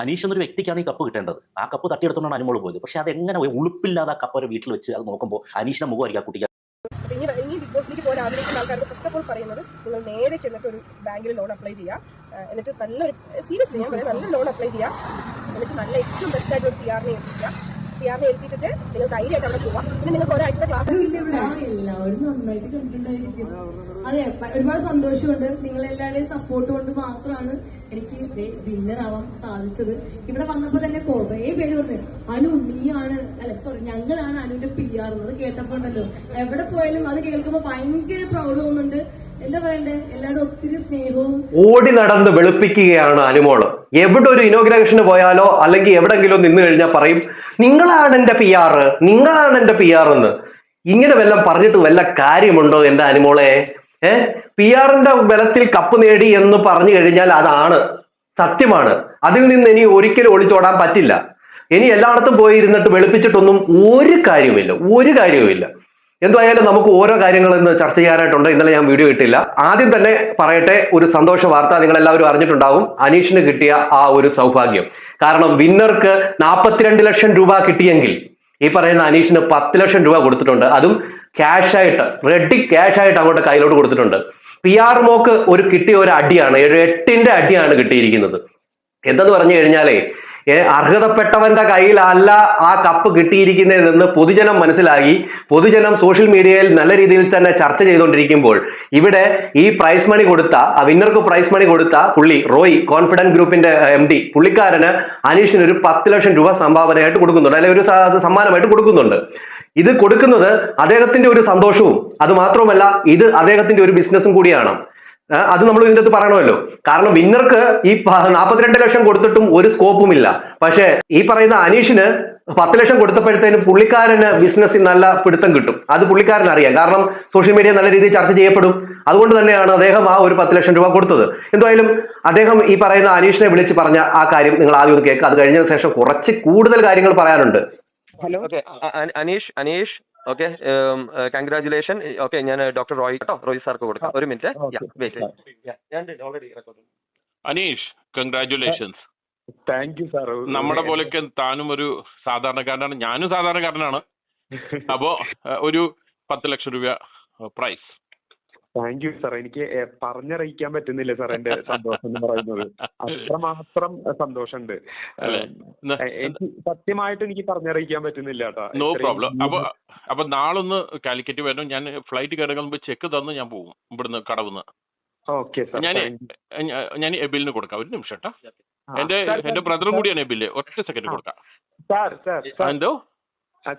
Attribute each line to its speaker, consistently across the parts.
Speaker 1: അനീഷ് എന്നൊരു വ്യക്തിക്കാണ് ഈ കപ്പ് കിട്ടേണ്ടത്. ആ കപ്പ് തട്ടിയെടുത്തോണ്ടാണ് അനുമോൾ പോയത്. പക്ഷെ അത് എങ്ങനെ ഉളുപ്പില്ലാതെ ആ കപ്പ് ഒരു വീട്ടിൽ വെച്ച് അത് നോക്കുമ്പോൾ അനീഷിന്റെ മുഖമായിരിക്കും ആ കുട്ടിക്ക്
Speaker 2: ഇനി ഇനി ബിഗ് ബോസിലേക്ക് പോകാൻ ആഗ്രഹിക്കുന്ന ആൾക്കാർക്ക് ഫസ്റ്റ് ഓഫ് ഓൾ പറയുന്നത് നിങ്ങൾ നേരെ ചെന്നിട്ട് ഒരു ബാങ്കിൽ ലോൺ അപ്ലൈ ചെയ്യുക. എന്നിട്ട് നല്ലൊരു സീരിയസ്ലി ഞാൻ പറയാം നല്ല ലോൺ അപ്ലൈ ചെയ്യുക. എന്നിട്ട് നല്ല ഏറ്റവും ബെസ്റ്റ് ആയിട്ട് ഒരു പി ആറിനെ ഏൽപ്പിക്കുക. പി ആറിനെ ഏൽപ്പിച്ചിട്ട് നിങ്ങൾ ധൈര്യമായിട്ട് അവിടെ പോവാം. പിന്നെ നിങ്ങൾക്ക് ഒരാഴ്ചത്തെ ക്ലാസ്
Speaker 3: എല്ലാവരും നന്നായിട്ട് കണ്ടിട്ടുണ്ടായിരിക്കും. അതെ ഒരുപാട് സന്തോഷമുണ്ട്. നിങ്ങൾ എല്ലാവരുടെയും സപ്പോർട്ട് കൊണ്ട് മാത്രമാണ് എനിക്ക് വിന്നർ ആവാൻ സാധിച്ചത്. ഇവിടെ വന്നപ്പോ തന്നെ കുറേ പേര് പറഞ്ഞു അനു നീയാണ്. അല്ല സോറി ഞങ്ങളാണ് അനുവിന്റെ പി ആർ എന്നത് കേട്ടപ്പോണ്ടല്ലോ എവിടെ പോയാലും അത് കേൾക്കുമ്പോ ഭയങ്കര പ്രൗഡ് തോന്നുന്നുണ്ട്. എന്താ പറയണ്ടേ? ഒത്തിരി സ്നേഹവും
Speaker 4: ഓടി നടന്ന് വെളുപ്പിക്കുകയാണ് അനുമോൾ എവിടെ ഒരു ഇനോഗ്രേഷന് പോയാലോ അല്ലെങ്കിൽ എവിടെങ്കിലും നിന്ന് കഴിഞ്ഞാൽ പറയും നിങ്ങളാണ് എന്റെ പി ആർ നിങ്ങളാണ് എന്റെ പി ആർ എന്ന് ഇങ്ങനെ വല്ലതും പറഞ്ഞിട്ട് വല്ല കാര്യമുണ്ടോ എന്റെ അനുമോളെ? ഏഹ് പി ആറിന്റെ ബലത്തിൽ കപ്പ് നേടി എന്ന് പറഞ്ഞു കഴിഞ്ഞാൽ അതാണ് സത്യമാണ്. അതിൽ നിന്ന് ഇനി ഒരിക്കലും ഒളിച്ചോടാൻ പറ്റില്ല. ഇനി എല്ലായിടത്തും പോയി ഇരുന്നിട്ട് വെളുപ്പിച്ചിട്ടൊന്നും ഒരു കാര്യവുമില്ല ഒരു കാര്യവുമില്ല. എന്തായാലും നമുക്ക് ഓരോ കാര്യങ്ങൾ ഇന്ന് ചർച്ച ചെയ്യാനായിട്ടുണ്ട്. ഇന്നലെ ഞാൻ വീഡിയോ ഇട്ടില്ല. ആദ്യം തന്നെ പറയട്ടെ ഒരു സന്തോഷ വാർത്ത നിങ്ങൾ എല്ലാവരും അറിഞ്ഞിട്ടുണ്ടാവും. അനീഷിന് കിട്ടിയ ആ ഒരു സൗഭാഗ്യം. കാരണം വിന്നർക്ക് നാൽപ്പത്തിരണ്ട് ലക്ഷം രൂപ കിട്ടിയെങ്കിൽ ഈ പറയുന്ന അനീഷിന് പത്ത് ലക്ഷം രൂപ കൊടുത്തിട്ടുണ്ട്. അതും ക്യാഷ് ആയിട്ട് റെഡി ക്യാഷ് ആയിട്ട് അങ്ങോട്ട് കയ്യിലോട്ട് കൊടുത്തിട്ടുണ്ട്. പി ആർ മോക്ക് ഒരു കിട്ടിയ ഒരു അടിയാണ് ഒരു എട്ടിന്റെ അടിയാണ് കിട്ടിയിരിക്കുന്നത്. എന്തെന്ന് പറഞ്ഞു കഴിഞ്ഞാലേ അർഹതപ്പെട്ടവന്റെ കയ്യിലല്ല ആ കപ്പ് കിട്ടിയിരിക്കുന്നതെന്ന് പൊതുജനം മനസ്സിലാക്കി പൊതുജനം സോഷ്യൽ മീഡിയയിൽ നല്ല രീതിയിൽ തന്നെ ചർച്ച ചെയ്തുകൊണ്ടിരിക്കുമ്പോൾ ഇവിടെ ഈ പ്രൈസ് മണി കൊടുത്ത ആ വിന്നർക്ക് പ്രൈസ് മണി കൊടുത്ത പുള്ളി റോയ് കോൺഫിഡന്റ് ഗ്രൂപ്പിന്റെ എം ഡി പുള്ളിക്കാരന് അനീഷിന് ഒരു പത്ത് ലക്ഷം രൂപ സംഭാവനയായിട്ട് കൊടുക്കുന്നുണ്ട്. അല്ലെങ്കിൽ ഒരു സമ്മാനമായിട്ട് കൊടുക്കുന്നുണ്ട്. ഇത് കൊടുക്കുന്നത് അദ്ദേഹത്തിന്റെ ഒരു സന്തോഷവും അത് മാത്രമല്ല ഇത് അദ്ദേഹത്തിന്റെ ഒരു ബിസിനസ്സും കൂടിയാണ്. അത് നമ്മൾ ഇതിന്റെ അകത്ത് പറയണമല്ലോ. കാരണം വിന്നർക്ക് ഈ നാൽപ്പത്തിരണ്ട് ലക്ഷം കൊടുത്തിട്ടും ഒരു സ്കോപ്പും ഇല്ല പക്ഷേ ഈ പറയുന്ന അനീഷിന് പത്ത് ലക്ഷം കൊടുത്തപ്പോഴത്തേനും പുള്ളിക്കാരന് ബിസിനസ്സിൽ നല്ല പിടുത്തം കിട്ടും. അത് പുള്ളിക്കാരൻ അറിയാം. കാരണം സോഷ്യൽ മീഡിയ നല്ല രീതിയിൽ ചർച്ച ചെയ്യപ്പെടും. അതുകൊണ്ട് തന്നെയാണ് അദ്ദേഹം ആ ഒരു പത്ത് ലക്ഷം രൂപ കൊടുത്തത്. എന്തായാലും അദ്ദേഹം ഈ പറയുന്ന അനീഷിനെ വിളിച്ച് പറഞ്ഞ ആ കാര്യം നിങ്ങൾ ആദ്യം ഒന്ന് കേൾക്കുക. അത് കഴിഞ്ഞതിന് ശേഷം കുറച്ച് കൂടുതൽ കാര്യങ്ങൾ പറയാനുണ്ട്.
Speaker 5: Hello?
Speaker 6: Anish Anish okay congratulation okay ഞാൻ ഡോക്ടർ റോയ് കേട്ടോ റോയ് സാർക്ക് കൊടുക്കാം. ഒരു മിനിറ്റ്. വെയിറ്റ് ഞാൻ already record
Speaker 7: Anish congratulations
Speaker 5: thank you sir
Speaker 7: നമ്മുടെ പോലെയൊക്കെ താനും ഒരു സാധാരണക്കാരനാണ്. ഞാനും സാധാരണക്കാരനാണ്. അപ്പോ ഒരു പത്ത് ലക്ഷം രൂപ പ്രൈസ്
Speaker 5: താങ്ക് യു സാർ എനിക്ക് പറഞ്ഞറിയിക്കാൻ പറ്റുന്നില്ല സാർ എന്റെ സന്തോഷം എന്ന് പറയുന്നത്. അത്രമാത്രം സന്തോഷമുണ്ട്. എനിക്ക് സത്യമായിട്ട് എനിക്ക് പറഞ്ഞറിയിക്കാൻ പറ്റുന്നില്ല കേട്ടോ.
Speaker 7: നോ പ്രോബ്ലം അപ്പൊ അപ്പൊ നാളൊന്ന് കാലിക്കറ്റ് വരണം. ഞാൻ ഫ്ലൈറ്റ് കയറുമ്പോൾ ചെക്ക് തന്ന് ഞാൻ പോകും ഇവിടുന്ന് കടവുന്ന്.
Speaker 5: ഓക്കെ സാർ
Speaker 7: ഞാൻ. ഞാൻ എബിലിന് കൊടുക്കാം. ഒരു നിമിഷം കേട്ടോ. എന്റെ എന്റെ ബ്രദറും കൂടിയാണ് എബിൽ. ഒറ്റ സെക്കൻഡ് കൊടുക്കാം. എന്തോ?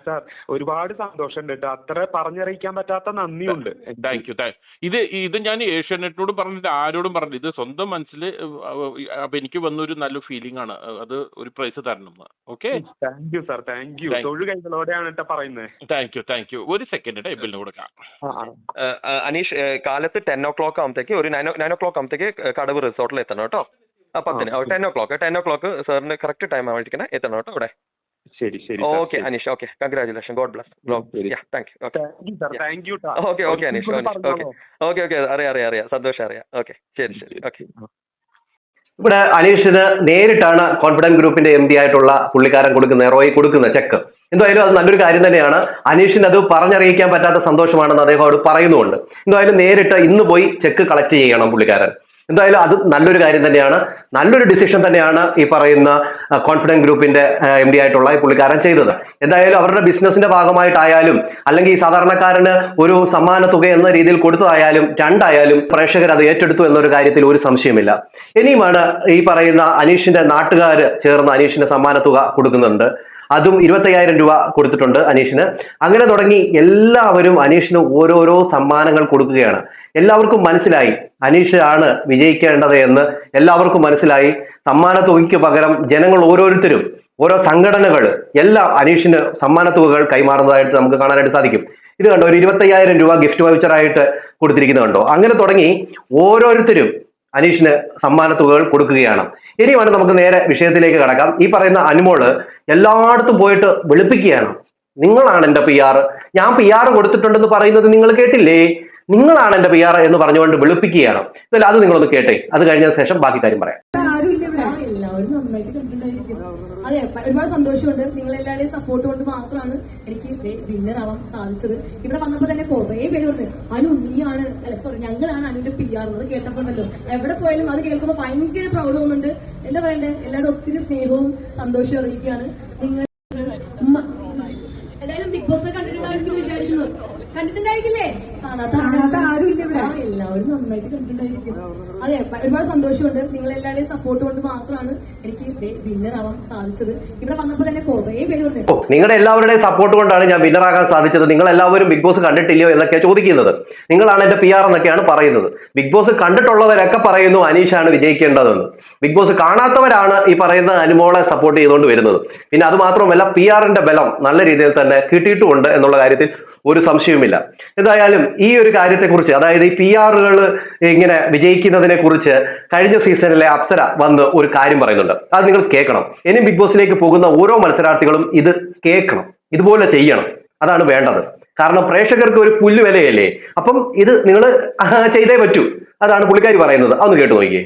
Speaker 5: സാർ ഒരുപാട് സന്തോഷമുണ്ട് കേട്ടോ. അത്ര പറഞ്ഞറിയിക്കാൻ പറ്റാത്ത നന്ദിയുണ്ട്.
Speaker 7: താങ്ക് യു താങ്ക് ഇത് ഇത് ഞാൻ ഏഷ്യാനെറ്റിനോടും പറഞ്ഞിട്ട് ആരോടും പറഞ്ഞു ഇത് സ്വന്തം മനസ്സിൽ അപ്പൊ എനിക്ക് വന്നൊരു നല്ല ഫീലിംഗ് ആണ്. അത് ഒരു പ്രൈസ് തരണം എന്ന്. Okay
Speaker 5: thank you sir thank you. തൊഴു കൈകളോടെയാണ് കേട്ടോ പറയുന്നത്
Speaker 7: താങ്ക് യു താങ്ക് യു ഒരു സെക്കൻഡ് എബിലിന് കൊടുക്കാം
Speaker 5: ആ ആ.
Speaker 6: അനീഷ് കാലത്ത് ടെൻ ഓ ക്ലോക്ക് ആകുമ്പോഴത്തേക്ക് ഒരു നയൻ നയൻ ഓ ക്ലോക്ക് ആകുമ്പോഴത്തേക്ക് കടവ് റിസോർട്ടിൽ എത്തണം കേട്ടോ. പത്തിന്. Ten o'clock ten o'clock സാറിന് കറക്റ്റ് ടൈം ആവാണ്ടിരിക്കണേ എത്തണം കേട്ടോ ഇവിടെ.
Speaker 5: ശരി ശരി.
Speaker 6: Okay Anish. Okay congratulation God bless thank you okay. Okay okay Anish okay. Okay okay അറിയാം അറിയാം അറിയാം. സന്തോഷം അറിയാം. ഓക്കെ ശരി ശരി. ഓക്കെ
Speaker 4: ഇവിടെ അനീഷിന് നേരിട്ടാണ് കോൺഫിഡൻസ് ഗ്രൂപ്പിന്റെ എം ഡി ആയിട്ടുള്ള പുള്ളിക്കാരൻ കൊടുക്കുന്ന റോയി കൊടുക്കുന്ന ചെക്ക് എന്തായാലും അത് നല്ലൊരു കാര്യം തന്നെയാണ്. അനീഷിന് അത് പറഞ്ഞറിയിക്കാൻ പറ്റാത്ത സന്തോഷമാണെന്ന് അദ്ദേഹം അവിടെ പറയുന്നുണ്ട് എന്തായാലും നേരിട്ട് ഇന്ന് പോയി ചെക്ക് കളക്ട് ചെയ്യണം പുള്ളിക്കാരൻ. എന്തായാലും അത് നല്ലൊരു കാര്യം തന്നെയാണ്. നല്ലൊരു ഡിസിഷൻ തന്നെയാണ് ഈ പറയുന്ന കോൺഫിഡൻസ് ഗ്രൂപ്പിന്റെ എം ഡി ആയിട്ടുള്ള ഈ പുള്ളിക്കാരൻ ചെയ്തത്. എന്തായാലും അവരുടെ ബിസിനസിന്റെ ഭാഗമായിട്ടായാലും അല്ലെങ്കിൽ ഈ സാധാരണക്കാരന് ഒരു സമ്മാന തുക എന്ന രീതിയിൽ കൊടുത്തതായാലും രണ്ടായാലും പ്രേക്ഷകർ അത് ഏറ്റെടുത്തു എന്നൊരു കാര്യത്തിൽ ഒരു സംശയമില്ല ഇനിയുമാണ് ഈ പറയുന്ന അനീഷിന്റെ നാട്ടുകാർ ചേർന്ന് അനീഷിന് സമ്മാന തുക കൊടുക്കുന്നുണ്ട്. അതും ഇരുപത്തയ്യായിരം രൂപ കൊടുത്തിട്ടുണ്ട് അനീഷിന്. അങ്ങനെ തുടങ്ങി എല്ലാവരും അനീഷിന് ഓരോരോ സമ്മാനങ്ങൾ കൊടുക്കുകയാണ്. എല്ലാവർക്കും മനസ്സിലായി. അനീഷ് ആണ് വിജയിക്കേണ്ടത് എന്ന് എല്ലാവർക്കും മനസ്സിലായി. സമ്മാന തുകയ്ക്ക് പകരം ജനങ്ങൾ ഓരോരുത്തരും ഓരോ സംഘടനകൾ എല്ലാം അനീഷിന് സമ്മാന തുകകൾ കൈമാറുന്നതായിട്ട് നമുക്ക് കാണാനായിട്ട് സാധിക്കും. ഇത് കണ്ടോ ഒരു ഇരുപത്തയ്യായിരം രൂപ ഗിഫ്റ്റ് വൗച്ചറായിട്ട് കൊടുത്തിരിക്കുന്നത് കണ്ടോ? അങ്ങനെ തുടങ്ങി ഓരോരുത്തരും അനീഷിന് സമ്മാന തുകകൾ കൊടുക്കുകയാണ്. ഇനിയുമാണ് നമുക്ക് നേരെ വിഷയത്തിലേക്ക് കടക്കാം. ഈ പറയുന്ന അനുമോൾ എല്ലായിടത്തും പോയിട്ട് വെളുപ്പിക്കുകയാണ്. നിങ്ങളാണ് എന്റെ പി ആർ ഞാൻ പി ആർ കൊടുത്തിട്ടുണ്ടെന്ന് പറയുന്നത് നിങ്ങൾ കേട്ടില്ലേ? നിങ്ങളാണ് എന്റെ പി ആർ എന്ന് പറഞ്ഞുകൊണ്ട് വെളുപ്പിക്കുകയാണ്. അത് നിങ്ങളൊന്ന് കേട്ടെ. അത് കഴിഞ്ഞ ശേഷം ബാക്കി കാര്യം പറയാം.
Speaker 3: അതെ ഒരുപാട് സന്തോഷമുണ്ട്. നിങ്ങൾ എല്ലാവരുടെയും സപ്പോർട്ട് കൊണ്ട് മാത്രമാണ് എനിക്ക് വിന്നർ ആവാൻ സാധിച്ചത്. ഇവിടെ വന്നപ്പോ തന്നെ കുറെ പേര് പറഞ്ഞു അനു നീയാണ്. സോറി ഞങ്ങളാണ് അനുവിന്റെ പി ആർ അത് കേട്ടപ്പോണ്ടല്ലോ എവിടെ പോയാലും അത് കേൾക്കുമ്പോൾ ഭയങ്കര പ്രൗഡ് തോന്നുന്നുണ്ട്. എന്താ പറയണ്ടേ? എല്ലാവരും ഒത്തിരി സ്നേഹവും സന്തോഷവും അറിയിക്കുകയാണ്. നിങ്ങൾ എന്തായാലും ബിഗ് ബോസ് കണ്ടിട്ടുണ്ടായിരിക്കും വിചാരിക്കുന്നു. കണ്ടിട്ടുണ്ടായിരിക്കില്ലേ കാണാത്ത ഇല്ല. ഇവിടെ. എല്ലാവരും നന്നായിട്ട് കണ്ടിട്ടുണ്ടായിരിക്കും. അതെ ഒരുപാട് സന്തോഷമുണ്ട്. നിങ്ങൾ എല്ലാവരുടെയും സപ്പോർട്ട് കൊണ്ട് മാത്രമാണ് എനിക്ക് വിന്നർ ആവാൻ സാധിച്ചത്. ഇവിടെ വന്നപ്പോ തന്നെ കുറേ പേര് പറഞ്ഞു
Speaker 4: നിങ്ങളുടെ എല്ലാവരുടെയും സപ്പോർട്ട് കൊണ്ടാണ് ഞാൻ വിന്നർ ആകാൻ സാധിച്ചത്. നിങ്ങൾ എല്ലാവരും ബിഗ് ബോസ് കണ്ടിട്ടില്ലയോ എന്നൊക്കെ ചോദിക്കുന്നത്. നിങ്ങളാണ് എന്റെ പി ആർ എന്നൊക്കെയാണ് പറയുന്നത്. ബിഗ് ബോസ് കണ്ടിട്ടുള്ളവരൊക്കെ പറയുന്നു അനീഷാണ് വിജയിക്കേണ്ടതെന്ന്. ബിഗ് ബോസ് കാണാത്തവരാണ് ഈ പറയുന്ന അനുമോളെ സപ്പോർട്ട് ചെയ്തുകൊണ്ട് വരുന്നത്. പിന്നെ അത് മാത്രമല്ല പി ആറിന്റെ ബലം നല്ല രീതിയിൽ തന്നെ കിട്ടിയിട്ടുമുണ്ട് എന്നുള്ള കാര്യത്തിൽ ഒരു സംശയവുമില്ല. എന്തായാലും ഈ ഒരു കാര്യത്തെക്കുറിച്ച് അതായത് ഈ പി ആറുകൾ ഇങ്ങനെ വിജയിക്കുന്നതിനെ കുറിച്ച് കഴിഞ്ഞ സീസണിലെ അപ്സര വന്ന് ഒരു കാര്യം പറയുന്നുണ്ട്. അത് നിങ്ങൾ കേൾക്കണം. ഇനി ബിഗ് ബോസിലേക്ക് പോകുന്ന ഓരോ മത്സരാർത്ഥികളും ഇത് കേൾക്കണം. ഇതുപോലെ ചെയ്യണം. അതാണ് വേണ്ടത്. കാരണം പ്രേക്ഷകർക്ക് ഒരു പുല്ല് വിലയല്ലേ അപ്പം ഇത് നിങ്ങൾ ചെയ്തേ പറ്റൂ. അതാണ് പുള്ളിക്കാരി പറയുന്നത്. അതൊന്ന് കേട്ടു നോക്കിയേ.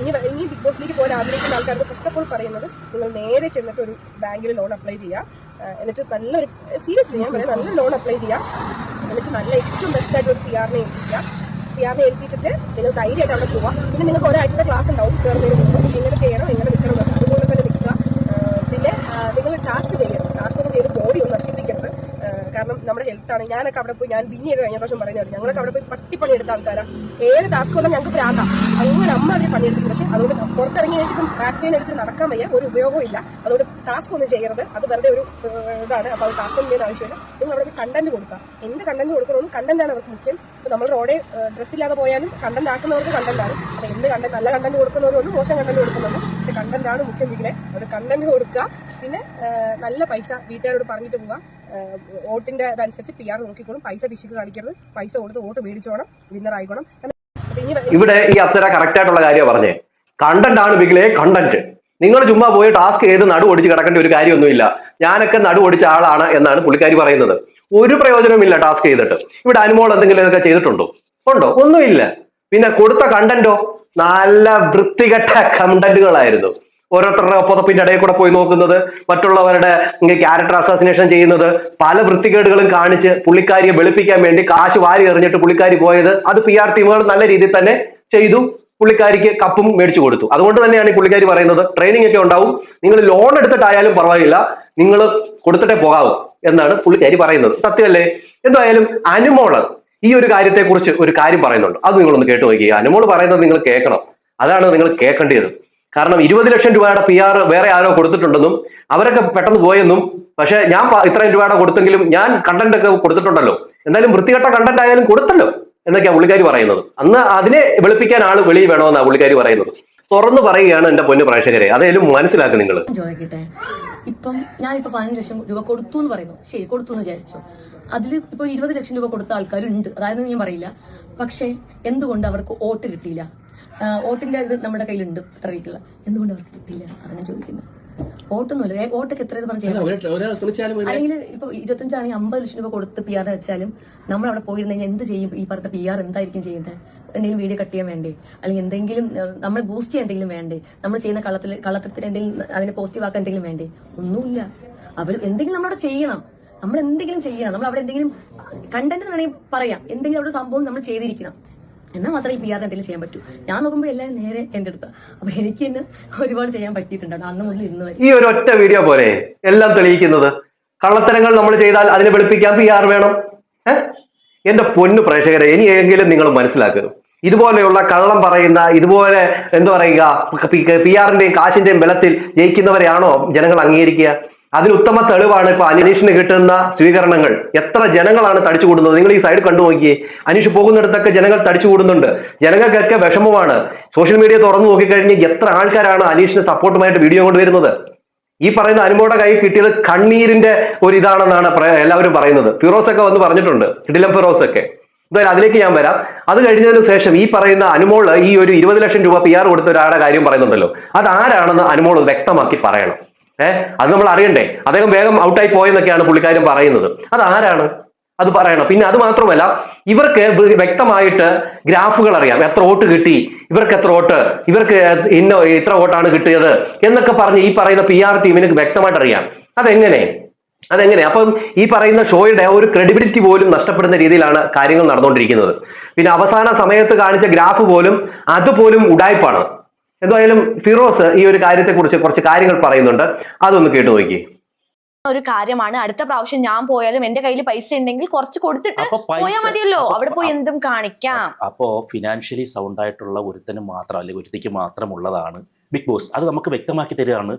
Speaker 2: ഇനി ഇനി ബിഗ് ബോസിലേക്ക് പോകാൻ ആഗ്രഹിക്കുന്ന ആൾക്കാർക്ക് ഫസ്റ്റ് ഓഫ് ഓൾ പറയുന്നത് നിങ്ങൾ നേരെ ചെന്നിട്ട് ഒരു ബാങ്കിൽ ലോൺ അപ്ലൈ ചെയ്യുക. എന്നിട്ട് നല്ലൊരു സീരിയസ്ലി ഞാൻ പറയാം നല്ല ലോൺ അപ്ലൈ ചെയ്യാം. എന്നിട്ട് നല്ല ഏറ്റവും ബെസ്റ്റ് ആയിട്ട് ഒരു പി ആറിനെ ഏൽപ്പിക്കാം പി ആറിനെ ഏൽപ്പിച്ചിട്ട് നിങ്ങൾ ധൈര്യമായിട്ട് അവിടെ പോവുക പിന്നെ നിങ്ങൾക്ക് ഒരാഴ്ചത്തെ ക്ലാസ് ഉണ്ടാവും. കയറുന്നതിന് മുമ്പ് എങ്ങനെ ചെയ്യണം എങ്ങനെ നിൽക്കണം അതുപോലെ തന്നെ നിൽക്കുക. പിന്നെ നിങ്ങൾ ടാസ്ക് ചെയ്യണം ടാസ്ക് ഒക്കെ ചെയ്ത് ബോഡി ഒന്ന് നശിപ്പിക്കരുത് ആ, കാരണം നമ്മുടെ ഹെൽത്ത് ആണ്. ഞാനൊക്കെ അവിടെ പോയി ഞാൻ ബിന്നിയൊക്കെ കഴിഞ്ഞ പ്രാവശ്യം പറയുന്നത് ഞങ്ങളൊക്കെ അവിടെ പോയി പട്ടിപ്പണി എടുത്ത ആൾക്കാരാ. ഏത് ടാസ്ക് വന്നാൽ ഞങ്ങൾക്ക് പ്രാന്താ. അങ്ങനെ അമ്മ അതിന് പണിയെടുത്തു. പക്ഷെ അതുകൊണ്ട് പുറത്തിറങ്ങിയ ശേഷം ബാക്ക് പെയിൻ എടുത്ത് നടക്കാൻ വയ്യ. ഒരു ഉപയോഗവും ഇല്ല. അതുകൊണ്ട് ടാസ്ക് ഒന്നും ചെയ്യരുത്. അത് വെറുതെ ഒരു ഇതാണ്. അപ്പോൾ അത് ടാസ്ക് ഒന്നും ചെയ്യാൻ ആവശ്യമില്ല. നിങ്ങൾ അവിടെ കണ്ടന്റ് കൊടുക്കുക. എന്ത് കണ്ടന്റ് കൊടുക്കണമെന്ന് കണ്ടന്റാണ് അവർക്ക് മുഖ്യം. ഇപ്പോൾ നമ്മൾ റോഡേ ഡ്രസ്സ് ഇല്ലാതെ പോയാലും കണ്ടന്റ് ആക്കുന്നവർക്ക് കണ്ടന്റാണ് അപ്പോൾ എന്ത് കണ്ടന്റ് നല്ല കണ്ടന്റ് കൊടുക്കുന്നവരുണ്ട് മോശം കണ്ടന്റ് കൊടുക്കുന്നുണ്ട് പക്ഷെ കണ്ടന്റാണ് മുഖ്യം വീട്ടിലെ. അവിടെ കണ്ടന്റ് കൊടുക്കുക. പിന്നെ നല്ല പൈസ വീട്ടുകാരോട് പറഞ്ഞിട്ട് പോവാം. വോട്ടിന്റെ അതനുസരിച്ച് പി ആർ നോക്കിക്കോളും. പൈസ പിശുക്ക് കാണിക്കരുത്. പൈസ കൊടുത്ത് വോട്ട് മേടിച്ചോണം. വിന്നർ ആയിക്കോണം.
Speaker 4: ഇവിടെ ഈ അപ്സര കറക്റ്റ് ആയിട്ടുള്ള കാര്യം പറഞ്ഞേ കണ്ടന്റ് ആണ് ബിഗിലെ കണ്ടന്റ് നിങ്ങൾ ചുമ്മാ പോയി ടാസ്ക് ചെയ്ത് നടു ഓടിച്ച് കിടക്കേണ്ട ഒരു കാര്യമൊന്നുമില്ല. ഞാനൊക്കെ നടു ഒടിച്ച ആളാണ് എന്നാണ് പുള്ളിക്കാരി പറയുന്നത്. ഒരു പ്രയോജനമില്ല ടാസ്ക് ചെയ്തിട്ട്. ഇവിടെ അനുമോൾ എന്തെങ്കിലും ഇതൊക്കെ ചെയ്തിട്ടുണ്ടോ? ഉണ്ടോ? ഒന്നുമില്ല. പിന്നെ കൊടുത്ത കണ്ടന്റോ നല്ല വൃത്തികെട്ട കണ്ടന്റുകളായിരുന്നു ഓരോരുത്തരുടെ പുതപ്പിന്റെ ഇടയിൽ കൂടെ പോയി നോക്കുന്നത് മറ്റുള്ളവരുടെ ക്യാരക്ടർ അസാസിനേഷൻ ചെയ്യുന്നത് പല വൃത്തികേടുകളും കാണിച്ച് പുള്ളിക്കാരിയെ വെളുപ്പിക്കാൻ വേണ്ടി കാശ് വാരി എറിഞ്ഞിട്ട് പുള്ളിക്കാരി പോയത് അത് പി ആർ ടീമുകൾ നല്ല രീതിയിൽ തന്നെ ചെയ്തു പുള്ളിക്കാരിക്ക് കപ്പും മേടിച്ചു കൊടുത്തു. അതുകൊണ്ട് തന്നെയാണ് ഈ പുള്ളിക്കാരി പറയുന്നത് ട്രെയിനിങ് ഒക്കെ ഉണ്ടാവും നിങ്ങൾ ലോൺ എടുത്തിട്ടായാലും പരവായില്ല നിങ്ങൾ കൊടുത്തിട്ടേ പോകാവൂ എന്നാണ് പുള്ളിക്കാരി പറയുന്നത്. സത്യമല്ലേ? എന്തായാലും അനുമോൾ ഈ ഒരു കാര്യത്തെക്കുറിച്ച് ഒരു കാര്യം പറയുന്നുണ്ട്. അത് നിങ്ങളൊന്ന് കേട്ടു നോക്കിയ അനുമോൾ പറയുന്നത് നിങ്ങൾ കേൾക്കണം. അതാണ് നിങ്ങൾ കേൾക്കേണ്ടത് കാരണം ഇരുപത് ലക്ഷം രൂപയുടെ പി ആർ വേറെ ആരോ കൊടുത്തിട്ടുണ്ടെന്നും അവരൊക്കെ പെട്ടെന്ന് പോയെന്നും പക്ഷെ ഞാൻ ഇത്രയും രൂപയുടെ കൊടുത്തെങ്കിലും ഞാൻ കണ്ടന്റ് ഒക്കെ കൊടുത്തിട്ടുണ്ടല്ലോ. എന്തായാലും വൃത്തികെട്ട കണ്ടന്റ് ആയാലും കൊടുത്തല്ലോ എന്നൊക്കെയാണ് പുള്ളിക്കാരി പറയുന്നത്. അന്ന് അതിനെ വെളുപ്പിക്കാൻ ആൾ വെളിയിൽ വേണമെന്നാണ് പുള്ളിക്കാരി പറയുന്നത്. തുറന്നു പറയുകയാണ് എന്റെ പൊന്നു പ്രേക്ഷകരെ. അതായാലും മനസ്സിലാക്കും നിങ്ങൾ
Speaker 3: ചോദിക്കട്ടെ? ഇപ്പം ഞാനിപ്പോ പതിനഞ്ച് ലക്ഷം രൂപ കൊടുത്തു എന്ന് പറയുന്നു. ശരി കൊടുത്തു എന്ന് വിചാരിച്ചു അതിൽ ഇപ്പോൾ ഇരുപത് ലക്ഷം രൂപ കൊടുത്ത ആൾക്കാരുണ്ട്. അതായത് ഞാൻ പറയില്ല. പക്ഷേ എന്തുകൊണ്ട് അവർക്ക് വോട്ട് കിട്ടിയില്ല? വോട്ടിന്റെ ഇത് നമ്മുടെ കയ്യിലുണ്ട് അത്ര വീക്കുള്ള. എന്തുകൊണ്ട് അവർക്ക് കിട്ടിയില്ല? അതാണ് ചോദിക്കുന്നു ചോദിക്കുന്നത്. വോട്ടൊന്നുമില്ല. വോട്ടൊക്കെ എത്ര പറഞ്ഞാലും അല്ലെങ്കിൽ ഇപ്പൊ ഇരുപത്തഞ്ചാണെങ്കിൽ അമ്പത് ലക്ഷം രൂപ കൊടുത്ത് പി ആർ വെച്ചാലും നമ്മൾ അവിടെ പോയിരുന്നു കഴിഞ്ഞാൽ എന്ത് ചെയ്യും? ഈ പറഞ്ഞ പി ആർ എന്തായിരിക്കും ചെയ്യുന്നത്? എന്തെങ്കിലും വീഡിയോ കട്ട് ചെയ്യാൻ വേണ്ടേ? അല്ലെങ്കിൽ എന്തെങ്കിലും നമ്മൾ ബൂസ്റ്റ് ചെയ്യാൻ എന്തെങ്കിലും വേണ്ടേ? നമ്മൾ ചെയ്യുന്ന കള്ളത്തിൽ കള്ളത്തരത്തിൽ എന്തെങ്കിലും അതിനെ പോസിറ്റീവ് ആക്കാൻ എന്തെങ്കിലും വേണ്ടേ? ഒന്നുമില്ല. അവർ എന്തെങ്കിലും നമ്മളവിടെ ചെയ്യണം. നമ്മൾ എന്തെങ്കിലും ചെയ്യണം നമ്മൾ അവിടെ എന്തെങ്കിലും കണ്ടന്റ് വേണമെങ്കിൽ പറയാം. എന്തെങ്കിലും അവിടെ സംഭവം നമ്മൾ ചെയ്തിരിക്കണം. എന്നാൽ മാത്രമേ ഈ പി ആർ എന്തെങ്കിലും ചെയ്യാൻ പറ്റൂ. ഞാൻ നോക്കുമ്പോൾ എല്ലാവരും നേരെ എന്റെ അടുത്ത്. അപ്പൊ എനിക്ക് തന്നെ ഒരുപാട് ചെയ്യാൻ പറ്റിയിട്ടുണ്ട് അന്ന് മുതൽ ഇന്ന് വരെ.
Speaker 4: ഈ ഒരു ഒറ്റ വീഡിയോ പോലെ എല്ലാം തെളിയിക്കുന്നത്. കള്ളത്തരങ്ങൾ നമ്മൾ ചെയ്താൽ അതിനെ വെളുപ്പിക്കാൻ പി ആർ വേണം? എന്റെ പൊന്നു പ്രേക്ഷകരെ ഇനിയെങ്കിലും നിങ്ങൾ മനസ്സിലാക്കുക ഇതുപോലെയുള്ള കള്ളം പറയുന്ന ഇതുപോലെ എന്താ പറയുക? പി ആറിന്റെയും കാശിന്റെയും ബലത്തിൽ ജയിക്കുന്നവരെയാണോ ജനങ്ങൾ അംഗീകരിക്കുക? അതിന് ഉത്തമ തെളിവാണ് ഇപ്പൊ അനീഷിന് കിട്ടുന്ന സ്വീകരണങ്ങൾ. എത്ര ജനങ്ങളാണ് തടിച്ചു കൂടുന്നത്? നിങ്ങൾ ഈ സൈഡ് കണ്ടു നോക്കിയേ. അനീഷ് പോകുന്നിടത്തൊക്കെ ജനങ്ങൾ തടിച്ചു കൂടുന്നുണ്ട്. ജനങ്ങൾക്കൊക്കെ വിഷമമാണ്. സോഷ്യൽ മീഡിയ തുറന്നു നോക്കിക്കഴിഞ്ഞ് എത്ര ആൾക്കാരാണ് അനീഷിന് സപ്പോർട്ടുമായിട്ട് വീഡിയോ കൊണ്ടുവരുന്നത്? ഈ പറയുന്ന അനുമോടെ കൈ കിട്ടിയത് കണ്ണീരിന്റെ ഒരു ഇതാണെന്നാണ് എല്ലാവരും പറയുന്നത്. ഫിറോസ് ഒക്കെ വന്ന് പറഞ്ഞിട്ടുണ്ട്. ഇഡിലം ഫിറോസ് ഒക്കെ എന്തായാലും അതിലേക്ക് ഞാൻ വരാം. അത് കഴിഞ്ഞതിന് ശേഷം ഈ പറയുന്ന അനുമോൾ ഈ ഒരു ഇരുപത് ലക്ഷം രൂപ പി ആർ കൊടുത്ത ഒരാളുടെ കാര്യം പറയുന്നുണ്ടല്ലോ. അത് ആരാണെന്ന് അനുമോൾ വ്യക്തമാക്കി പറയണം. ഏഹ് അത് നമ്മൾ അറിയണ്ടേ. അദ്ദേഹം വേഗം ഔട്ടായി പോയെന്നൊക്കെയാണ് പുള്ളിക്കാരൻ പറയുന്നത്. അത് ആരാണ് അത് പറയണം. പിന്നെ അത് മാത്രമല്ല ഇവർക്ക് വ്യക്തമായിട്ട് ഗ്രാഫുകൾ അറിയാം. എത്ര വോട്ട് കിട്ടി? ഇവർക്ക് എത്ര വോട്ട്? ഇവർക്ക് ഇന്ന ഇത്ര വോട്ടാണ് കിട്ടിയത്? എന്നൊക്കെ പറഞ്ഞ് ഈ പറയുന്ന പി ആർ ടീമിന് വ്യക്തമായിട്ട് അറിയാം. അതെങ്ങനെ? അതെങ്ങനെ? അപ്പം ഈ പറയുന്ന ഷോയുടെ ഒരു ക്രെഡിബിലിറ്റി പോലും നഷ്ടപ്പെടുന്ന രീതിയിലാണ് കാര്യങ്ങൾ നടന്നുകൊണ്ടിരിക്കുന്നത്. പിന്നെ അവസാന സമയത്ത് കാണിച്ച ഗ്രാഫ് പോലും അതുപോലും ഉടായ്പാണ്. എന്തായാലും ഫിറോസ് ഈ ഒരു കാര്യത്തെക്കുറിച്ച് കുറച്ച് കാര്യങ്ങൾ പറയുന്നുണ്ട്. അതൊന്ന് കേട്ടു നോക്കി.
Speaker 8: ഒരു കാര്യമാണ്. അടുത്ത പ്രാവശ്യം ഞാൻ പോയാലും എന്റെ കയ്യിൽ പൈസ ഉണ്ടെങ്കിൽ കുറച്ച് കൊടുത്തിട്ട് പോയാൽ മതിയല്ലോ. അവിടെ പോയി എന്തും കാണിക്കാം.
Speaker 1: അപ്പോ ഫിനാൻഷ്യലി സൗണ്ട് ആയിട്ടുള്ള ഒരുത്തന് മാത്രം അല്ലെങ്കിൽ ഒരുത്തിക്ക് മാത്രമുള്ളതാണ് ബിഗ് ബോസ്. അത് നമുക്ക് വ്യക്തമാക്കി തരികയാണ്.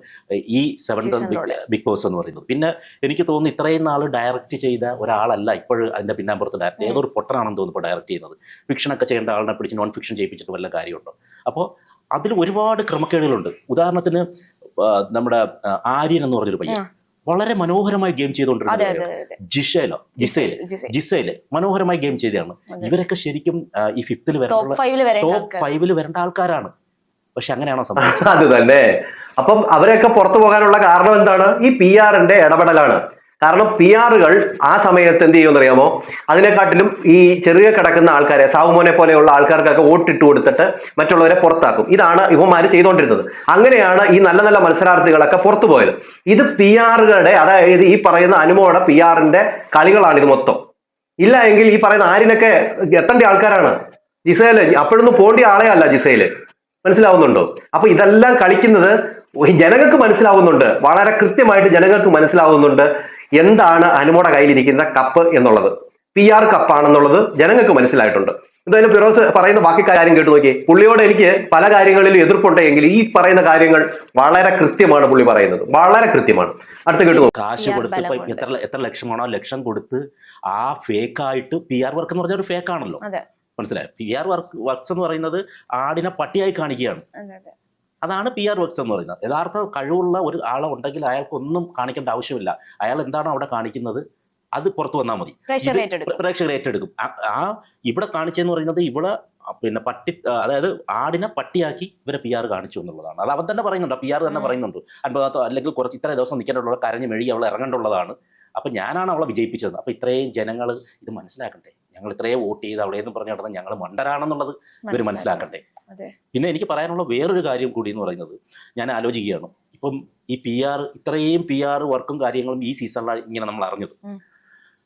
Speaker 1: ഈ
Speaker 8: സെവൻ.
Speaker 1: ബിഗ് ബോസ് എന്ന് പറയുന്നത്. പിന്നെ എനിക്ക് തോന്നുന്നു ഇത്രയും നാൾ ഡയറക്റ്റ് ചെയ്ത ഒരാളല്ല ഇപ്പോഴും അതിന്റെ പിന്നാമ്പുറത്ത് ഡയറക്റ്റ് ഏതൊരു പൊട്ടനാണെന്ന് തോന്നുന്നു ഇപ്പോൾ ഡയറക്റ്റ് ചെയ്യുന്നത്. ഫിക്ഷനൊക്കെ ചെയ്യേണ്ട ആളിനെ പിടിച്ച് നോൺ ഫിക്ഷൻ ചെയ്യിപ്പിച്ചിട്ട് വല്ല കാര്യമുണ്ടോ? അപ്പോൾ അതിൽ ഒരുപാട് ക്രമക്കേടുകളുണ്ട്. ഉദാഹരണത്തിന് നമ്മുടെ ആര്യൻ എന്ന് പറഞ്ഞൊരു പയ്യൻ. വളരെ മനോഹരമായി ഗെയിം
Speaker 8: ചെയ്തുകൊണ്ടിരുന്നത്
Speaker 1: ജിഷേലോ ജിസേൽ
Speaker 8: ജിസേൽ.
Speaker 1: ജിസേൽ മനോഹരമായി ഗെയിം ചെയ്തതാണ്. ഇവരൊക്കെ ശരിക്കും ഈ ഫിഫ്തിൽ
Speaker 8: ടോപ്പ്
Speaker 1: വരേണ്ട ടോപ്പ് ഫൈവിൽ വരേണ്ട ആൾക്കാരാണ്. പക്ഷെ അങ്ങനെയാണോ സംഭവിച്ചത്?
Speaker 4: അത് തന്നെ. അപ്പം അവരെയൊക്കെ പുറത്തു പോകാനുള്ള കാരണം എന്താണ്? ഈ പി ആറിന്റെ ഇടപെടലാണ്. കാരണം പി ആറുകൾ ആ സമയത്ത് എന്ത് ചെയ്യുമെന്ന് അറിയാമോ അതിനെക്കാട്ടിലും ഈ ചെറിയ കിടക്കുന്ന ആൾക്കാരെ സാവുമോനെ പോലെയുള്ള ആൾക്കാർക്കൊക്കെ വോട്ടിട്ട് കൊടുത്തിട്ട് മറ്റുള്ളവരെ പുറത്താക്കും. ഇതാണ് ഇവന്മാർ ചെയ്തുകൊണ്ടിരുന്നത് അങ്ങനെയാണ് ഈ നല്ല നല്ല മത്സരാർത്ഥികളൊക്കെ പുറത്തു പോയത്. ഇത് പി ആറുകളുടെ അതായത് ഈ പറയുന്ന അനുമോടെ പി ആറിന്റെ കളികളാണ് ഇത് മൊത്തം. ഇല്ല എങ്കിൽ ഈ പറയുന്ന ആരിനൊക്കെ എത്തേണ്ട ആൾക്കാരാണ്. ജിസയിൽ അപ്പോഴൊന്നും പോണ്ടി ആളെ അല്ല ജിസയിൽ മനസ്സിലാവുന്നുണ്ടോ? അപ്പൊ ഇതെല്ലാം കളിക്കുന്നത് ജനങ്ങൾക്ക് മനസ്സിലാവുന്നുണ്ട്. വളരെ കൃത്യമായിട്ട് ജനങ്ങൾക്ക് മനസ്സിലാവുന്നുണ്ട്. എന്താണ് അനുമോടെ കയ്യിലിരിക്കുന്ന കപ്പ് എന്നുള്ളത്? പി ആർ കപ്പാണെന്നുള്ളത് ജനങ്ങൾക്ക് മനസ്സിലായിട്ടുണ്ട്. എന്തായാലും ഫിറോസ് പറയുന്ന ബാക്കി കാര്യം കേട്ടു നോക്കിയേ. പുള്ളിയോട് എനിക്ക് പല കാര്യങ്ങളിലും എതിർപ്പുണ്ടെങ്കിൽ ഈ പറയുന്ന കാര്യങ്ങൾ വളരെ കൃത്യമാണ് പുള്ളി പറയുന്നത്. വളരെ കൃത്യമാണ്. അടുത്ത കേട്ടു നോക്കൂ.
Speaker 1: കാശ്
Speaker 8: PR
Speaker 1: കൊടുത്ത് എത്ര എത്ര ലക്ഷമാണോ ലക്ഷം കൊടുത്ത് ആ ഫേക്ക് ആയിട്ട് പി ആർ വർക്ക് എന്ന് പറഞ്ഞ ഒരു ഫേക്ക് ആണല്ലോ
Speaker 8: അതെ.
Speaker 1: മനസ്സിലായോ? പി ആർ വർക്ക് വർക്ക്സ് എന്ന് പറയുന്നത് ആടിനെ പട്ടിയായി കാണിക്കുകയാണ്. അതാണ് പി ആർ വർക്ക്സ് എന്ന് പറയുന്നത്. യഥാർത്ഥ കഴിവുള്ള ഒരു ആളെ ഉണ്ടെങ്കിൽ അയാൾക്കൊന്നും കാണിക്കേണ്ട ആവശ്യമില്ല. അയാൾ എന്താണോ അവിടെ കാണിക്കുന്നത് അത് പുറത്തു വന്നാൽ മതി. പ്രേക്ഷകർ ഏറ്റെടുക്കും. ആ- ഇവിടെ കാണിച്ചെന്ന് പറയുന്നത് ഇവിടെ പിന്നെ പട്ടി അതായത് ആടിനെ പട്ടിയാക്കി ഇവരെ പി ആർ കാണിച്ചു എന്നുള്ളതാണ്. അത് അവൻ തന്നെ പറയുന്നുണ്ട്. പി ആർ തന്നെ. പറയുന്നുണ്ട്. അൻപതാത്തോ അല്ലെങ്കിൽ കുറച്ച് ഇത്ര ദിവസം നിൽക്കേണ്ടുള്ള കരഞ്ഞ് മെഴുകി അവൾ ഇറങ്ങേണ്ടുള്ളതാണ് അപ്പൊ ഞാനാണ് അവളെ വിജയിപ്പിച്ചത്. അപ്പൊ ഇത്രയും ജനങ്ങൾ ഇത് മനസ്സിലാക്കട്ടെ ഞങ്ങൾ ഇത്രയേ വോട്ട് ചെയ്ത് അവിടെ നിന്ന് പറഞ്ഞു നടന്നാൽ ഞങ്ങൾ മണ്ടരാണെന്നുള്ളത് ഇവർ മനസ്സിലാക്കട്ടെ. പിന്നെ എനിക്ക് പറയാനുള്ള വേറൊരു കാര്യം കൂടി എന്ന് പറയുന്നത് ഞാൻ ആലോചിക്കുകയാണ്. ഇപ്പം ഈ പി ആർ ഇത്രയും പി ആർ വർക്കും കാര്യങ്ങളും ഈ സീസണിലാണ് ഇങ്ങനെ നമ്മൾ അറിഞ്ഞത്.
Speaker 8: ഉം.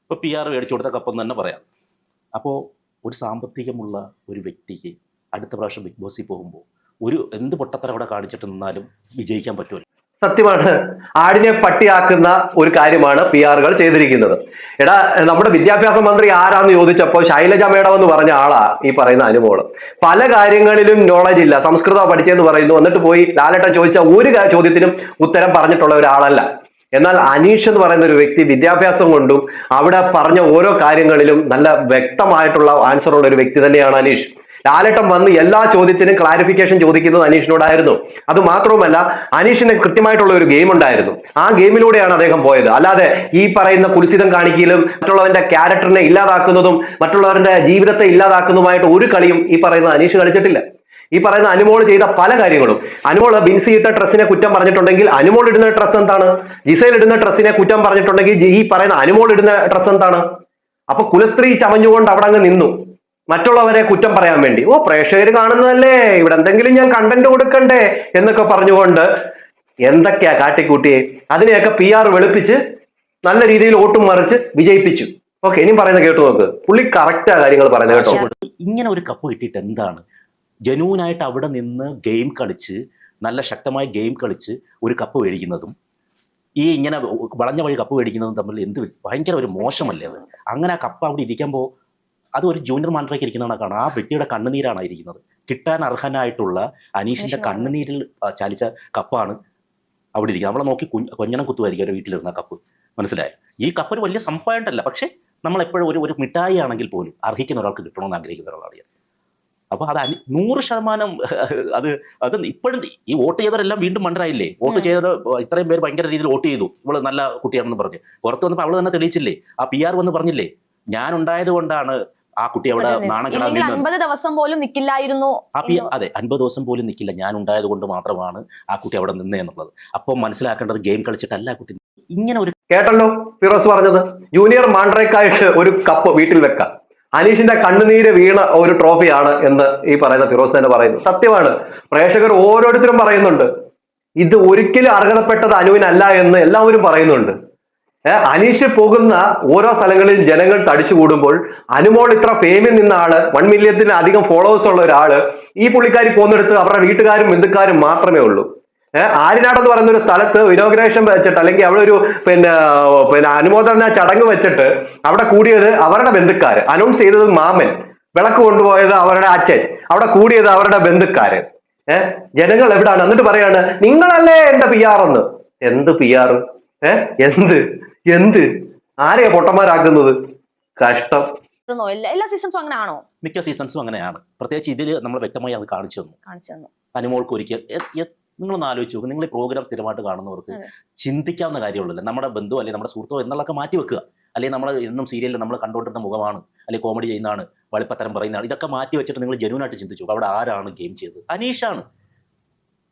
Speaker 1: ഇപ്പൊ പി ആർ മേടിച്ചു കൊടുത്ത കപ്പെന്ന് തന്നെ പറയാം. അപ്പോൾ ഒരു സാമ്പത്തികമുള്ള ഒരു വ്യക്തിക്ക് അടുത്ത പ്രാവശ്യം ബിഗ് ബോസിൽ പോകുമ്പോൾ ഒരു എന്ത് പൊട്ടത്തരം അവിടെ കാണിച്ചിട്ട് നിന്നാലും വിജയിക്കാൻ പറ്റുമല്ലോ.
Speaker 4: സത്യമാണ്. ആടിനെ പട്ടിയാക്കുന്ന ഒരു കാര്യമാണ് പി ആറുകൾ ചെയ്തിരിക്കുന്നത്. എടാ നമ്മുടെ വിദ്യാഭ്യാസ മന്ത്രി ആരാന്ന് ചോദിച്ചപ്പോൾ ശൈലജ മേഡം എന്ന് പറഞ്ഞ ആളാ ഈ പറയുന്ന അനുമോൾ. പല കാര്യങ്ങളിലും നോളജ് ഇല്ല. സംസ്കൃതം പഠിച്ചെന്ന് പറയുന്നു. എന്നിട്ട് പോയി ലാലേട്ടൻ ചോദിച്ച ഒരു ചോദ്യത്തിനും ഉത്തരം പറഞ്ഞിട്ടുള്ള ഒരാളല്ല. എന്നാൽ അനീഷ് എന്ന് പറയുന്ന ഒരു വ്യക്തി വിദ്യാഭ്യാസം കൊണ്ടും അവിടെ പറഞ്ഞ ഓരോ കാര്യങ്ങളിലും നല്ല വ്യക്തമായിട്ടുള്ള ആൻസർ ഉള്ള ഒരു വ്യക്തി തന്നെയാണ് അനീഷ്. ലാലേട്ടൻ വന്ന് എല്ലാ ചോദ്യത്തിനും ക്ലാരിഫിക്കേഷൻ ചോദിക്കുന്നത് അനീഷിനോടായിരുന്നു. അത് മാത്രവുമല്ല അനീഷിന് കൃത്യമായിട്ടുള്ള ഒരു ഗെയിം ഉണ്ടായിരുന്നു. ആ ഗെയിമിലൂടെയാണ് അദ്ദേഹം പോയത്. അല്ലാതെ ഈ പറയുന്ന കുൽസിതം കാണിക്കലും മറ്റുള്ളവന്റെ ക്യാരക്ടറിനെ ഇല്ലാതാക്കുന്നതും മറ്റുള്ളവരുടെ ജീവിതത്തെ ഇല്ലാതാക്കുന്നതുമായിട്ട് ഒരു കളിയും ഈ പറയുന്ന അനീഷ് കളിച്ചിട്ടില്ല. ഈ പറയുന്ന അനുമോൾ ചെയ്ത പല കാര്യങ്ങളും. അനുമോൾ ബിൻസി ഇട്ട ഡ്രസ്സിനെ കുറ്റം പറഞ്ഞിട്ടുണ്ടെങ്കിൽ അനുമോൾ ഇടുന്ന ഡ്രസ്സ് എന്താണ്? ജിസൈൽ ഇടുന്ന ഡ്രസ്സിനെ കുറ്റം പറഞ്ഞിട്ടുണ്ടെങ്കിൽ ഈ പറയുന്ന അനുമോൾ ഇടുന്ന ഡ്രസ്സ് എന്താണ്? അപ്പൊ കുലസ്ത്രീ ചമഞ്ഞുകൊണ്ട് അവിടെ അങ്ങ് നിന്നു. മറ്റുള്ളവരെ കുറ്റം പറയാൻ വേണ്ടി. ഓ പ്രേക്ഷകർ കാണുന്നതല്ലേ. ഇവിടെ എന്തെങ്കിലും ഞാൻ കണ്ടന്റ് കൊടുക്കണ്ടേ എന്നൊക്കെ പറഞ്ഞുകൊണ്ട് എന്തൊക്കെയാ കാട്ടിക്കൂട്ടിയെ? അതിനെയൊക്കെ പി ആർ വെളുപ്പിച്ച് നല്ല രീതിയിൽ ഓട്ടും മറിച്ച് വിജയിപ്പിച്ചു. ഓക്കെ ഇനിയും പറയുന്നത് കേട്ടു നോക്ക്. പുള്ളി കറക്റ്റാ കാര്യങ്ങൾ പറയുന്നത് കേട്ടോ.
Speaker 1: ഇങ്ങനെ ഒരു കപ്പ് കിട്ടിയിട്ട് എന്താണ്? ജനുവിനായിട്ട് അവിടെ നിന്ന് ഗെയിം കളിച്ച് നല്ല ശക്തമായ ഗെയിം കളിച്ച് ഒരു കപ്പ് മേടിക്കുന്നതും ഈ ഇങ്ങനെ വളഞ്ഞ വഴി കപ്പ് മേടിക്കുന്നതും തമ്മിൽ എന്ത് ഭയങ്കര ഒരു മോശമല്ലേ അത്? അങ്ങനെ ആ കപ്പ് അവിടെ ഇരിക്കുമ്പോൾ അത് ഒരു ജൂനിയർ മാൻഡ്രയ്ക്ക് ഇരിക്കുന്നതാണ് കാണാം ആ വ്യക്തിയുടെ കണ്ണുനീരാണ് ഇരിക്കുന്നത്. കിട്ടാൻ അർഹനായിട്ടുള്ള അനീഷിന്റെ. കണ്ണുനീരിൽ ചാലിച്ച കപ്പാണ് അവിടെ ഇരിക്കുക നമ്മളെ നോക്കി കുഞ്ഞ് കൊഞ്ഞണം കുത്തുമായിരിക്കും അവരുടെ വീട്ടിലിരുന്ന കപ്പ്. മനസ്സിലായ? ഈ കപ്പ് ഒരു വലിയ സംഭവമായിട്ടല്ല. പക്ഷേ നമ്മൾ എപ്പോഴും ഒരു ഒരു മിഠായി ആണെങ്കിൽ പോലും അർഹിക്കുന്ന ഒരാൾക്ക് കിട്ടണമെന്ന് ആഗ്രഹിക്കുന്ന ഒരാളാണ് ഞാൻ. അപ്പോൾ അത് നൂറ് ശതമാനം അത് അത് ഇപ്പോഴും ഈ വോട്ട് ചെയ്തവരെല്ലാം വീണ്ടും മണ്ടരായില്ലേ വോട്ട്. ചെയ്തവർ ഇത്രയും പേര് ഭയങ്കര രീതിയിൽ വോട്ട് ചെയ്തു. ഇവൾ നല്ല കുട്ടിയാണെന്ന് പറഞ്ഞ്. പുറത്ത് വന്നപ്പോൾ അവൾ തന്നെ തെളിയിച്ചില്ലേ? ആ പി ആർ വന്ന് പറഞ്ഞില്ലേ? ഞാൻ ഉണ്ടായത് കൊണ്ടാണ് ആ കുട്ടി അവിടെ നാണം
Speaker 8: അൻപത് ദിവസം പോലും നിൽക്കില്ലായിരുന്നു
Speaker 1: അതെ അൻപത് ദിവസം പോലും നിൽക്കില്ല ഞാൻ ഉണ്ടായത് കൊണ്ട് മാത്രമാണ് ആ കുട്ടി അവിടെ നിന്നേ എന്നുള്ളത്. അപ്പോൾ മനസ്സിലാക്കേണ്ടത് ഗെയിം കളിച്ചിട്ടല്ല ആ കുട്ടി. ഇങ്ങനെ ഒരു
Speaker 4: കേട്ടല്ലോ ഫിറോസ് പറഞ്ഞത്. ജൂനിയർ മാൻഡ്രേക്കായിട്ട് ഒരു കപ്പ് വീട്ടിൽ വെക്കാം. അനീഷിന്റെ കണ്ണുനീര് വീണ ഒരു ട്രോഫിയാണ് എന്ന് ഈ പറയുന്ന ഫിറോസ് തന്നെ പറയുന്നു. സത്യമാണ്. പ്രേക്ഷകർ ഓരോരുത്തരും പറയുന്നുണ്ട്. ഇത് ഒരിക്കലും അർഹതപ്പെട്ടത് അനുവിനല്ല എന്ന് എല്ലാവരും പറയുന്നുണ്ട്. അനീഷ് പോകുന്ന ഓരോ സ്ഥലങ്ങളിൽ ജനങ്ങൾ തടിച്ചു കൂടുമ്പോൾ അനുമോൾ ഇത്ര ഫെയിമിൽ നിന്ന ആൾ വൺ മില്യത്തിന് അധികം ഫോളോവേഴ്സ് ഉള്ള ഒരാൾ ഈ പുള്ളിക്കാരി പോകുന്നിടത്ത് അവരുടെ വീട്ടുകാരും ബന്ധുക്കാരും മാത്രമേ ഉള്ളൂ. ആര്യനാട് എന്ന് പറയുന്ന ഒരു സ്ഥലത്ത് ഇനോഗ്രേഷൻ വെച്ചിട്ട് അല്ലെങ്കിൽ അവിടെ ഒരു പിന്നെ പിന്നെ അനുമോദന ചടങ്ങ് വെച്ചിട്ട് അവിടെ കൂടിയത് അവരുടെ ബന്ധുക്കാര്. അനൗൺസ് ചെയ്തത് മാമൻ. വിളക്ക് കൊണ്ടുപോയത് അവരുടെ അച്ഛൻ. അവിടെ കൂടിയത് അവരുടെ ബന്ധുക്കാര്. ഏഹ് ജനങ്ങൾ എവിടാണ്? എന്നിട്ട് പറയാണ് നിങ്ങളല്ലേ എന്റെ പി ആർ എന്ന്. എന്ത് പി ആർ ഏഹ് എന്ത്? എന്ത്? ആരെയാ പൊട്ടന്മാരാക്കുന്നത്? കഷ്ടം?
Speaker 8: എല്ലാ സീസൺസും അങ്ങനെ ആണോ
Speaker 1: മിക്ക സീസൺസും അങ്ങനെയാണ്. പ്രത്യേകിച്ച് ഇതിൽ നമ്മൾ വ്യക്തമായി അത് കാണിച്ചു തന്നു.
Speaker 8: കാണിച്ചു തന്നു.
Speaker 1: അനുമോൾക്ക് ഒരിക്കൽ നിങ്ങളൊന്ന് ആലോചിച്ച് നോക്കുക നിങ്ങൾ ഈ പ്രോഗ്രാം സ്ഥിരമായിട്ട് കാണുന്നവർക്ക് ചിന്തിക്കാവുന്ന കാര്യമുള്ളൂ നമ്മുടെ ബന്ധു അല്ലെങ്കിൽ നമ്മുടെ സുഹൃത്തോ എന്നുള്ളതൊക്കെ മാറ്റി വെക്കുക. അല്ലെങ്കിൽ നമ്മൾ എന്നും സീരിയലിൽ നമ്മൾ കണ്ടുകൊണ്ടിരുന്ന മുഖമാണ്. അല്ലെങ്കിൽ കോമഡി ചെയ്യുന്നതാണ്. വളിപ്പത്തരം പറയുന്നതാണ്. ഇതൊക്കെ മാറ്റി വെച്ചിട്ട് നിങ്ങൾ ജനുവനായിട്ട് ചിന്തിച്ചു അവിടെ ആരാണ് ഗെയിം ചെയ്തത്? അനീഷാണ്.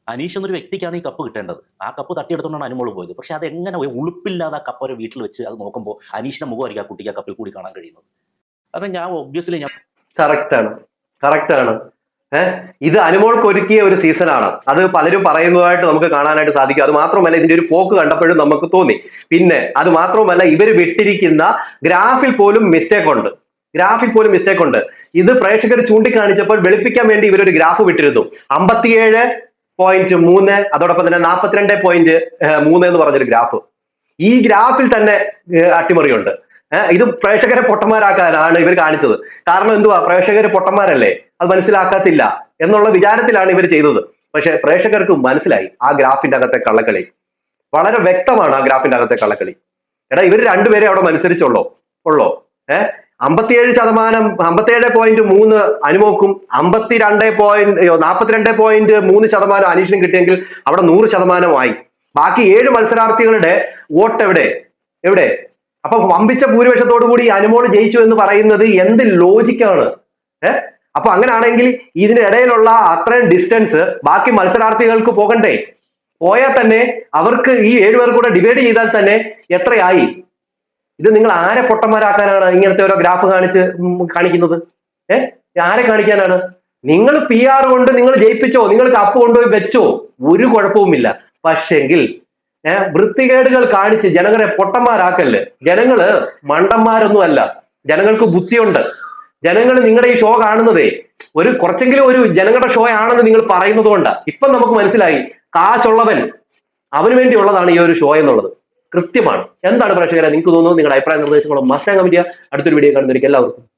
Speaker 1: അനീഷ് എന്നൊരു വ്യക്തിക്കാണ് ഈ കപ്പ് കിട്ടേണ്ടത്. ആ കപ്പ് തട്ടിയെടുത്തുകൊണ്ടാണ് അനുമോൾ പോയത്. പക്ഷെ അത് എങ്ങനെ ഒരു ഉളുപ്പില്ലാതെ ആ കപ്പ് ഒരു വീട്ടിൽ വെച്ച് അത് നോക്കുമ്പോൾ അനീഷിന്റെ മുഖമായിരിക്കും ആ കുട്ടിക്ക് ആ കപ്പിൽ കൂടി കാണാൻ കഴിയുന്നത്. കാരണം ഞാൻ ഒബ്വിയസ്ലി ഞാൻ
Speaker 4: കറക്റ്റ് ആണ്. കറക്റ്റ് ആണ്. ഇത് അനുമോൾക്ക് ഒരുക്കിയ ഒരു സീസണാണ് അത് പലരും പറയുന്നതായിട്ട് നമുക്ക് കാണാനായിട്ട് സാധിക്കും. അത് മാത്രമല്ല ഇതിന്റെ ഒരു പോക്ക് കണ്ടപ്പോഴും നമുക്ക് തോന്നി. പിന്നെ അത് മാത്രമല്ല ഇവർ വിട്ടിരിക്കുന്ന ഗ്രാഫിൽ പോലും മിസ്റ്റേക്ക് ഉണ്ട്. ഗ്രാഫിൽ പോലും മിസ്റ്റേക്ക് ഉണ്ട്. ഇത് പ്രേക്ഷകർ ചൂണ്ടിക്കാണിച്ചപ്പോൾ വെളുപ്പിക്കാൻ വേണ്ടി ഇവരൊരു ഗ്രാഫ് വിട്ടിരുന്നു. അമ്പത്തിയേഴ് പോയിന്റ് മൂന്ന് അതോടൊപ്പം തന്നെ നാൽപ്പത്തിരണ്ട് പോയിന്റ് മൂന്ന് എന്ന് പറഞ്ഞൊരു ഗ്രാഫ്. ഈ ഗ്രാഫിൽ തന്നെ അട്ടിമറിയുണ്ട്. ഇത് പ്രേക്ഷകരെ പൊട്ടന്മാരാക്കാനാണ് ഇവർ കാണിച്ചത്. കാരണം എന്തുവാ? പ്രേക്ഷകർ പൊട്ടന്മാരല്ലേ? അത് മനസ്സിലാക്കത്തില്ല എന്നുള്ള വിചാരത്തിലാണ് ഇവർ ചെയ്തത്. പക്ഷെ പ്രേക്ഷകർക്ക് മനസ്സിലായി ആ ഗ്രാഫിന്റെ അകത്തെ കള്ളക്കളി. വളരെ വ്യക്തമാണ് ആ ഗ്രാഫിന്റെ അകത്തെ കള്ളക്കളി. എടാ ഇവർ രണ്ടുപേരെ അവിടെ മത്സരിച്ചുള്ളോ? ഉള്ളോ? ഏഹ് അമ്പത്തിയേഴ് ശതമാനം അമ്പത്തിയേഴ് പോയിന്റ് മൂന്ന് അനുമോക്കും അമ്പത്തിരണ്ട് പോയിന്റ് നാൽപ്പത്തിരണ്ട് പോയിന്റ് മൂന്ന് ശതമാനം അനീഷിനും കിട്ടിയെങ്കിൽ അവിടെ നൂറ് ശതമാനമായി. ബാക്കി ഏഴ് മത്സരാർത്ഥികളുടെ വോട്ട് എവിടെ? എവിടെ? അപ്പൊ വമ്പിച്ച ഭൂരിപക്ഷത്തോടു കൂടി അനുമോൾ ജയിച്ചു എന്ന് പറയുന്നത് എന്ത് ലോജിക്കാണ്? ഏഹ് അപ്പൊ അങ്ങനെയാണെങ്കിൽ ഇതിനിടയിലുള്ള അത്രയും ഡിസ്റ്റൻസ് ബാക്കി മത്സരാർത്ഥികൾക്ക് പോകണ്ടേ? പോയാൽ തന്നെ അവർക്ക് ഈ ഏഴുപേർ കൂടെ ഡിവൈഡ് ചെയ്താൽ തന്നെ എത്രയായി? ഇത് നിങ്ങൾ ആരെ പൊട്ടന്മാരാക്കാനാണ് ഇങ്ങനത്തെ ഓരോ ഗ്രാഫ് കാണിച്ച് കാണിക്കുന്നത്? ഏ? ആരെ കാണിക്കാനാണ്? നിങ്ങൾ പി ആർ കൊണ്ട് നിങ്ങൾ ജയിപ്പിച്ചോ നിങ്ങൾ കപ്പ് കൊണ്ടുപോയി വെച്ചോ ഒരു കുഴപ്പവുമില്ല. പക്ഷെങ്കിൽ ഏഹ് വൃത്തികേടുകൾ കാണിച്ച് ജനങ്ങളെ പൊട്ടന്മാരാക്കല്ല്. ജനങ്ങൾ മണ്ടന്മാരൊന്നും അല്ല ജനങ്ങൾക്ക് ബുദ്ധിയുണ്ട്. ജനങ്ങൾ നിങ്ങളുടെ ഈ ഷോ കാണുന്നതേ ഒരു കുറച്ചെങ്കിലും ഒരു ജനങ്ങളുടെ ഷോ ആണെന്ന് നിങ്ങൾ പറയുന്നത് കൊണ്ടാ. ഇപ്പം നമുക്ക് മനസ്സിലായി. കാശുള്ളവൻ അവന് വേണ്ടിയുള്ളതാണ് ഈ ഒരു ഷോ എന്നുള്ളത്. കൃത്യമാണ്. എന്താണ് പ്രേക്ഷകരെ നിങ്ങൾക്ക് തോന്നുന്നത്? നിങ്ങളുടെ അഭിപ്രായ നിർദ്ദേശങ്ങളും കമന്റ് കമ്മിറ്റിയ അടുത്തൊരു വീഡിയോ കാണുന്നവർക്ക് എല്ലാവർക്കും